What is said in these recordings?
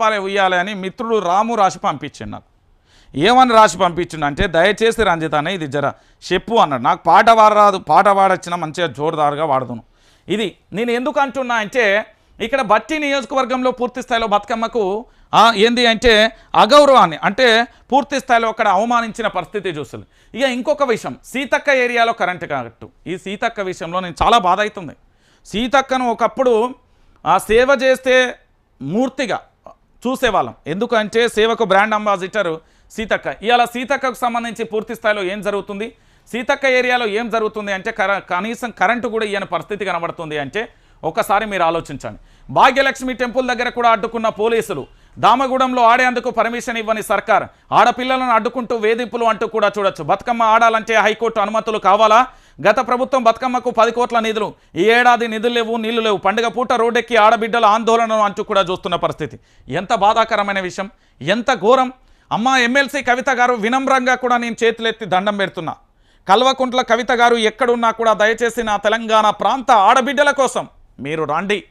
పాలే ఉయ్యాలి అని మిత్రుడు రాము రాసి పంపించిండు నాకు. ఏమని రాసి పంపించిండు అంటే దయచేసి రంజిత్ అనే ఇది జర చెప్పు అన్నాడు. నాకు పాట వాడరాదు పాట పాడొచ్చినా మంచిగా జోరుదారుగా వాడుదును. ఇది నేను ఎందుకు అంటున్నా అంటే ఇక్కడ బట్టి నియోజకవర్గంలో పూర్తి స్థాయిలో బతుకమ్మకు ఏంది అంటే అగౌరవాన్ని అంటే పూర్తి స్థాయిలో అక్కడ అవమానించిన పరిస్థితి చూస్తుంది ఇక ఇంకొక విషయం సీతక్క ఏరియాలో కరెంటు కట్టు. ఈ సీతక్క విషయంలో నేను చాలా బాధ అవుతుంది. సీతక్కను ఒకప్పుడు ఆ సేవ చేస్తే మూర్తిగా చూసేవాళ్ళం. ఎందుకంటే సేవకు బ్రాండ్ అంబాసిడర్ సీతక్క. ఇవాళ సీతక్కకు సంబంధించి పూర్తి స్థాయిలో ఏం జరుగుతుంది? సీతక్క ఏరియాలో ఏం జరుగుతుంది అంటే కర కనీసం కరెంటు కూడా ఇయ్యని పరిస్థితి కనబడుతుంది అంటే ఒకసారి మీరు ఆలోచించండి. భాగ్యలక్ష్మి టెంపుల్ దగ్గర కూడా అడ్డుకున్న పోలీసులు దామగూడెంలో ఆడేందుకు పర్మిషన్ ఇవ్వని సర్కార్ ఆడపిల్లలను అడ్డుకుంటూ వేధింపులు అంటూ కూడా చూడొచ్చు. బతుకమ్మ ఆడాలంటే హైకోర్టు అనుమతులు కావాలా? గత ప్రభుత్వం బతుకమ్మకు పది కోట్ల నిధులు. ఈ ఏడాది నిధులు లేవు నీళ్ళు లేవు. పండుగ పూట రోడ్డెక్కి ఆడబిడ్డల ఆందోళనను అంచు కూడా చూస్తున్న పరిస్థితి. ఎంత బాధాకరమైన విషయం ఎంత ఘోరం. అమ్మ ఎమ్మెల్సీ కవిత గారు వినమ్రంగా కూడా నేను చేతులెత్తి దండం పెడుతున్నా. కల్వకుంట్ల కవిత గారు ఎక్కడున్నా కూడా దయచేసి నా తెలంగాణ ప్రాంత ఆడబిడ్డల కోసం మీరు రండి.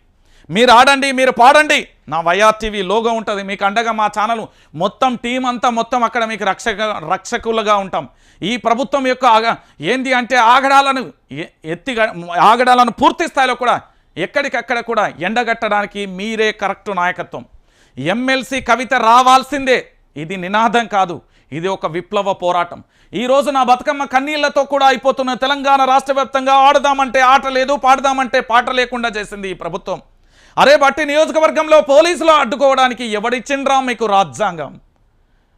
మీరు ఆడండి మీరు పాడండి. నా వైఆర్ టీవీ లోగో ఉంటుంది మీకు అండగా మా ఛానల్ మొత్తం టీం అంతా మొత్తం అక్కడ మీకు రక్షక రక్షకులుగా ఉంటాం. ఈ ప్రభుత్వం యొక్క ఆగ- ఏంది అంటే ఆగడాలను ఎ- ఎత్తి ఆగడాలను పూర్తి స్థాయిలో కూడా ఎక్కడికక్కడ కూడా ఎండగట్టడానికి మీరే కరెక్ట్ నాయకత్వం. ఎమ్మెల్సీ కవిత రావాల్సిందే. ఇది నినాదం కాదు ఇది ఒక విప్లవ పోరాటం. ఈరోజు నా బతుకమ్మ కన్నీళ్ళతో కూడా అయిపోతున్న తెలంగాణ రాష్ట్ర వ్యాప్తంగా ఆడదామంటే ఆట లేదు పాడదామంటే పాట లేకుండా చేసింది ఈ ప్రభుత్వం. అరే బట్టి నియోజకవర్గంలో పోలీసులు అడ్డుకోవడానికి ఎవడిచ్చిండ్రా మీకు రాజ్యాంగం?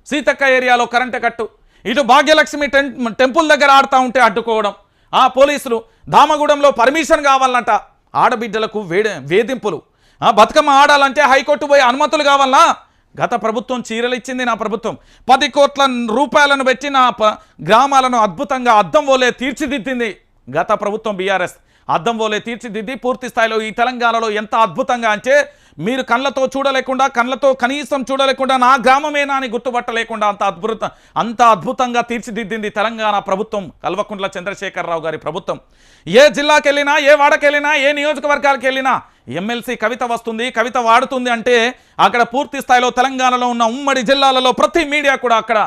సీతక్క ఏరియాలో కరెంటు కట్టు. ఇటు భాగ్యలక్ష్మి టెంపుల్ దగ్గర ఆడుతూ ఉంటే అడ్డుకోవడం. ఆ పోలీసులు దామగూడెంలో పర్మిషన్ కావాలంట. ఆడబిడ్డలకు వేడి వేధింపులు. ఆ బతుకమ్మ ఆడాలంటే హైకోర్టు పోయి అనుమతులు కావాలా? గత ప్రభుత్వం చీరలు ఇచ్చింది నా ప్రభుత్వం. పది కోట్ల రూపాయలను పెట్టి నా ప- గ్రామాలను అద్భుతంగా అద్దం వోలే తీర్చిదిద్దింది. గత ప్రభుత్వం బీఆర్ఎస్. అద్దం పోలే తీర్చిదిద్ది పూర్తి స్థాయిలో ఈ తెలంగాణలో ఎంత అద్భుతంగా అంటే మీరు కళ్ళతో చూడలేకుండా కళ్ళతో కనీసం చూడలేకుండా నా గ్రామమేనా అని గుర్తుపట్టలేకుండా అంత అద్భుత అంత అద్భుతంగా తీర్చిదిద్దింది తెలంగాణ ప్రభుత్వం కల్వకుంట్ల చంద్రశేఖరరావు గారి ప్రభుత్వం. ఏ జిల్లాకి వెళ్ళినా ఏ వాడకెళ్ళినా ఏ నియోజకవర్గాలకు వెళ్ళినా ఎమ్మెల్సీ కవిత వస్తుంది కవిత వాడుతుంది అంటే అక్కడ పూర్తి స్థాయిలో తెలంగాణలో ఉన్న ఉమ్మడి జిల్లాలలో ప్రతి మీడియా కూడా అక్కడ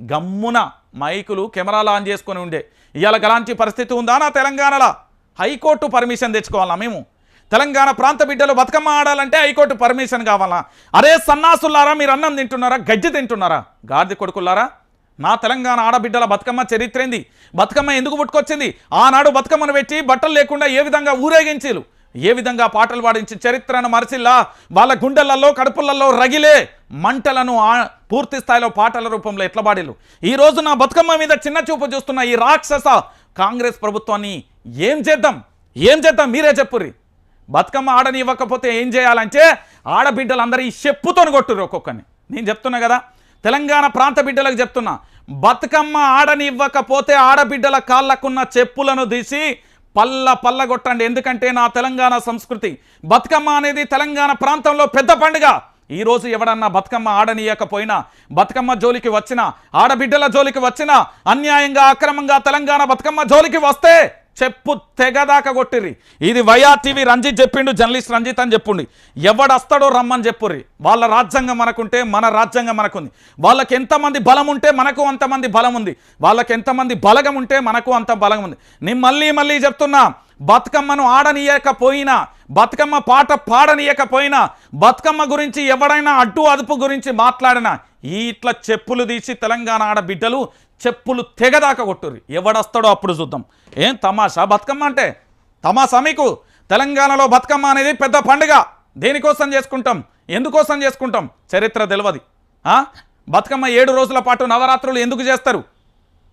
గమ్మున మైకులు కెమెరాలు ఆన్ చేసుకొని ఉండే. ఇవాళ గలాంటి పరిస్థితి ఉందా నా తెలంగాణలో? హైకోర్టు పర్మిషన్ తెచ్చుకోవాలా మేము? తెలంగాణ ప్రాంత బిడ్డలు బతుకమ్మ ఆడాలంటే హైకోర్టు పర్మిషన్ కావాలా? అరే సన్నాసులారా మీరు అన్నం తింటున్నారా గజ్జి తింటున్నారా? గాడిది కొడుకులారా నా తెలంగాణ ఆడబిడ్డల బతుకమ్మ చరిత్రేంది? బతుకమ్మ ఎందుకు పుట్టుకొచ్చింది? ఆనాడు బతుకమ్మను పెట్టి బట్టలు లేకుండా ఏ విధంగా ఊరేగించేలు ఏ విధంగా పాటలు పాడించి చరిత్రను మరచిల్లా? వాళ్ళ గుండెలలో కడుపులలో రగిలే మంటలను పూర్తి స్థాయిలో పాటల రూపంలో ఎట్లా పాడిలు ఈ రోజు నా బతుకమ్మ మీద చిన్న చూపు చూస్తున్న ఈ రాక్షస కాంగ్రెస్ ప్రభుత్వాన్ని ఏం చేద్దాం? ఏం చేద్దాం? మీరే చెప్పుర్రి. బతుకమ్మ ఆడనివ్వకపోతే ఏం చేయాలంటే ఆడబిడ్డలందరూ ఈ చెప్పుతోని కొట్టుర్రు ఒక్కొక్కరిని. నేను చెప్తున్నా కదా తెలంగాణ ప్రాంత బిడ్డలకు చెప్తున్నా బతుకమ్మ ఆడని ఇవ్వకపోతే ఆడబిడ్డల కాళ్ళకున్న చెప్పులను తీసి పల్ల పల్లగొట్టండి. ఎందుకంటే నా తెలంగాణ సంస్కృతి బతుకమ్మ అనేది తెలంగాణ ప్రాంతంలో పెద్ద పండుగ. ఈరోజు ఎవడన్నా బతుకమ్మ ఆడనీయకపోయినా బతుకమ్మ జోలికి వచ్చినా ఆడబిడ్డల జోలికి వచ్చినా అన్యాయంగా అక్రమంగా తెలంగాణ బతుకమ్మ జోలికి వస్తే చెప్పు తెగదాకా కొట్టిర్రి. ఇది వైఆర్ టీవీ రంజిత్ చెప్పిండు జర్నలిస్ట్ రంజిత్ అని చెప్పుండి. ఎవడొస్తాడో రమ్మని చెప్పుర్రి. వాళ్ళ రాజ్యాంగం మనకుంటే మన రాజ్యాంగం మనకుంది. వాళ్ళకి ఎంతమంది బలం ఉంటే మనకు అంతమంది బలం ఉంది వాళ్ళకి ఎంతమంది బలగం ఉంటే మనకు అంత బలం ఉంది నేను మళ్ళీ మళ్ళీ చెప్తున్నా బతుకమ్మను ఆడనీయకపోయినా బతుకమ్మ పాట పాడనీయకపోయినా బతుకమ్మ గురించి ఎవడైనా అడ్డు అదుపు గురించి మాట్లాడినా ఈ ఇట్లా చెప్పులు తీసి తెలంగాణ ఆడబిడ్డలు చెప్పులు తెగదాకా కొట్టుర్రి. ఎవడొస్తాడో అప్పుడు చూద్దాం. ఏం తమాషా? బతుకమ్మ అంటే తమాషా మీకు? తెలంగాణలో బతుకమ్మ అనేది పెద్ద పండుగ. దేనికోసం చేసుకుంటాం? ఎందుకోసం చేసుకుంటాం? చరిత్ర తెలియదు బతుకమ్మ ఏడు రోజుల పాటు నవరాత్రులు ఎందుకు చేస్తారు?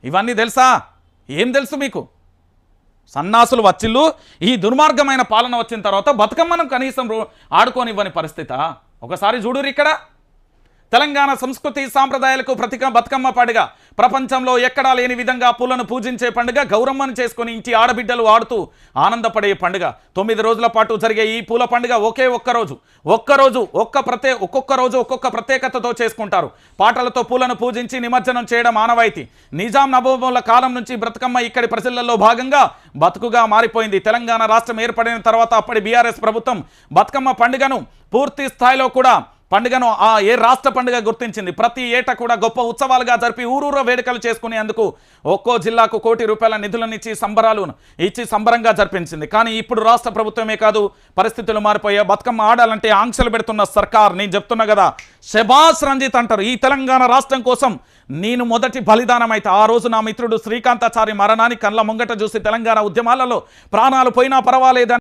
ఇవన్నీ తెలుసా? ఏం తెలుసు మీకు? సన్నాసులు వచ్చిళ్ళు ఈ దుర్మార్గమైన పాలన వచ్చిన తర్వాత బతుకమ్మను కనీసం రో- ఆడుకోనివ్వని పరిస్థితా? ఒకసారి చూడురు ఇక్కడ. తెలంగాణ సంస్కృతి సాంప్రదాయాలకు ప్రతిక బతుకమ్మ పండుగ. ప్రపంచంలో ఎక్కడా లేని విధంగా పూలను పూజించే పండుగ గౌరమ్మను చేసుకుని ఇంటి ఆడబిడ్డలు ఆడుతూ ఆనందపడే పండుగ. తొమ్మిది రోజుల పాటు జరిగే ఈ పూల పండుగ ఒకే ఒక్క రోజు. ఒక్క రోజు ఒక్క ప్రత్యే ఒక్కొక్క రోజు ఒక్కొక్క ప్రత్యేకతతో చేసుకుంటారు. పాటలతో పూలను పూజించి నిమజ్జనం చేయడం ఆనవాయితీ. నిజాం నబోబుల కాలం నుంచి బ్రతుకమ్మ ఇక్కడి ప్రజలలో భాగంగా బతుకుగా మారిపోయింది. తెలంగాణ రాష్ట్రం ఏర్పడిన తర్వాత అప్పటి బీఆర్ఎస్ ప్రభుత్వం బతుకమ్మ పండుగను పూర్తి స్థాయిలో కూడా పండుగను ఆ ఏ రాష్ట్ర పండుగ గుర్తించింది? ప్రతి ఏటా కూడా గొప్ప ఉత్సవాలుగా జరిపి ఊరూర వేడుకలు చేసుకునేందుకు ఒక్కో జిల్లాకు కోటి రూపాయల నిధులను ఇచ్చి సంబరాలు ఇచ్చి సంబరంగా జరిపించింది. కానీ ఇప్పుడు రాష్ట్ర ప్రభుత్వమే కాదు పరిస్థితులు మారిపోయా బతుకమ్మ ఆడాలంటే ఆంక్షలు పెడుతున్న సర్కార్ నేను చెప్తున్నా కదా శబాస్ రంజిత్ అంటారు. ఈ తెలంగాణ రాష్ట్రం కోసం నేను మొదటి బలిదానం అయితే ఆ రోజు నా మిత్రుడు శ్రీకాంతాచారి మరణాన్ని కళ్ళ ముంగట చూసి తెలంగాణ ఉద్యమాలలో ప్రాణాలు పోయినా పర్వాలేదని